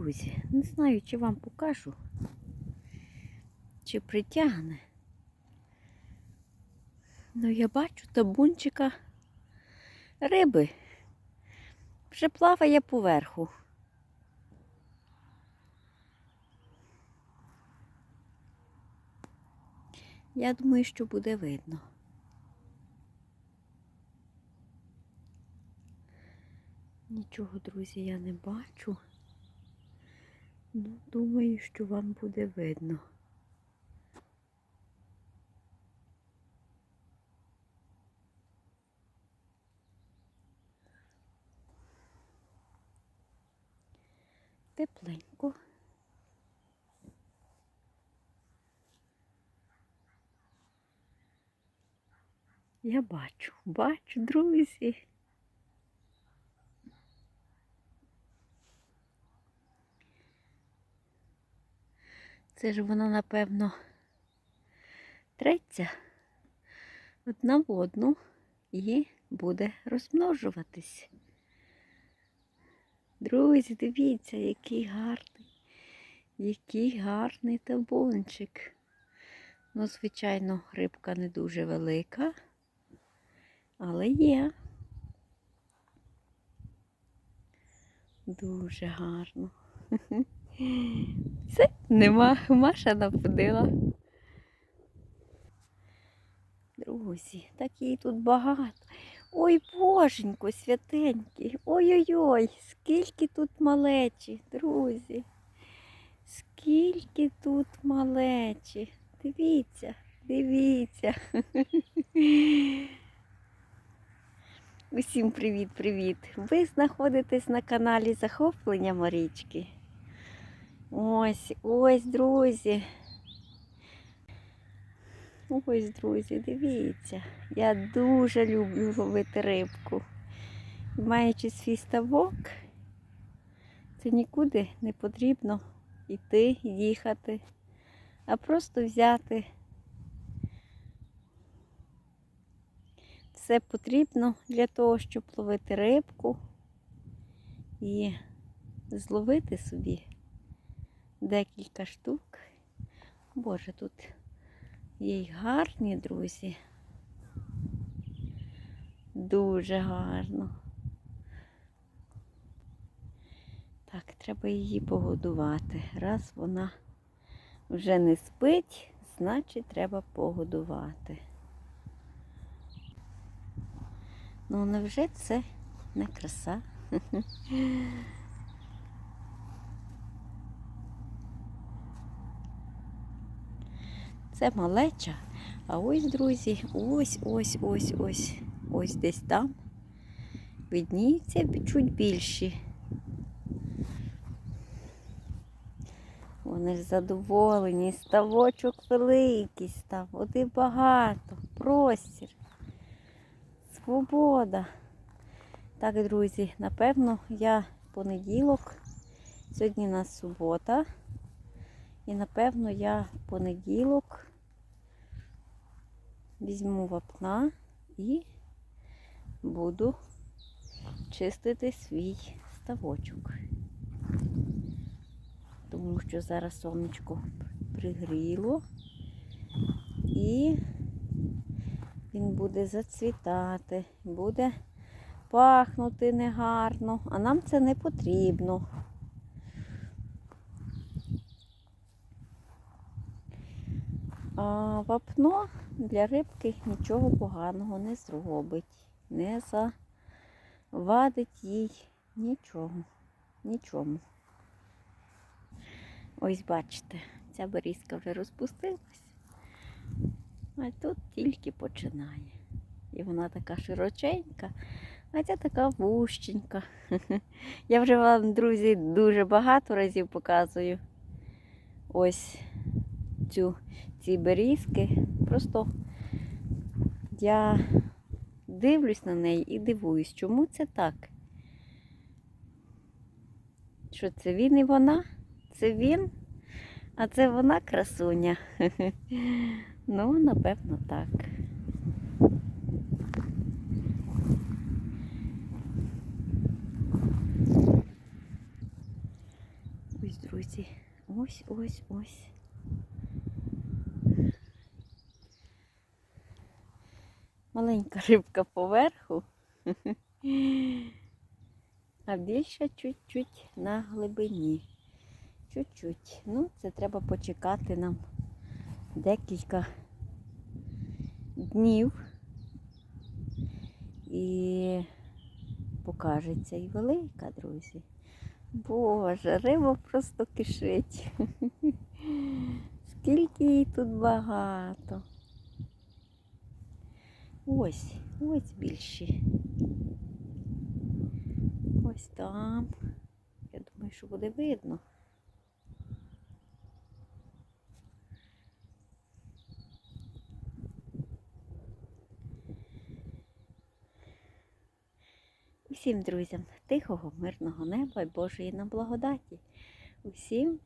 друзі. Не знаю, чи вам покажу, чи притягне. Ну, я бачу табунчика риби. Вже плаває поверху. Я думаю, що буде видно. Нічого, друзі, я не бачу. Ну, думаю, що вам буде видно. Тепленько. Я бачу, бачу, друзі. Це ж воно, напевно, треться одна в одну і буде розмножуватись. Друзі, дивіться, який гарний, який гарний табунчик. Ну, звичайно, рибка не дуже велика, але є. Дуже гарно. Все, нема, Маша напудила. Друзі, так її тут багато. Ой, боженько, святенький. Ой-ой-ой, скільки тут малечі, друзі. Скільки тут малечі. Дивіться, дивіться. Усім привіт-привіт! Ви знаходитесь на каналі Захоплення Марічки. Ось, ось, друзі. Ось, друзі, дивіться. Я дуже люблю ловити рибку. Маючи свій ставок, це нікуди не потрібно йти, їхати, а просто взяти. Все потрібно для того, щоб ловити рибку і зловити собі декілька штук. Боже, тут є й гарні, друзі. Дуже гарно. Так, треба її погодувати. Раз вона вже не спить, значить треба погодувати. Ну, невже це не краса? Це малеча. А ось, друзі, ось, ось, десь там. Видніються чуть більші. Вони ж задоволені, ставочок великий став, води багато, простір, свобода. Так, друзі, напевно, я понеділок, сьогодні у нас субота, і напевно я в понеділок візьму вапна і буду чистити свій ставочок. Тому що зараз сонечко пригріло і він буде зацвітати, буде пахнути негарно, а нам це не потрібно. А вапно для рибки нічого поганого не зробить, не завадить їй нічого, нічому. Ось бачите, ця берізка вже розпустилась, а тут тільки починає. І вона така широченька, а ця така вущенька. Я вже вам, друзі, дуже багато разів показую ось цю, ці берізки. Просто я дивлюсь на неї і дивуюсь, чому це так? Що це він і вона? Це він, а це вона красуня. Ну, напевно, так. Ось, ось, ось. Маленька рибка поверху, а більша чуть-чуть на глибині. Чуть-чуть. Ну, це треба почекати нам декілька днів. І покажеться і велика, друзі. Боже, риба просто кишить. Скільки її тут багато. Ось, ось більші. Ось там. Я думаю, що буде видно. Усім друзям тихого, мирного неба і Божої нам благодаті. Усім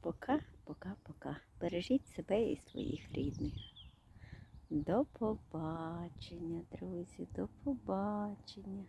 пока, пока, пока. Бережіть себе і своїх рідних. До побачення, друзі, до побачення.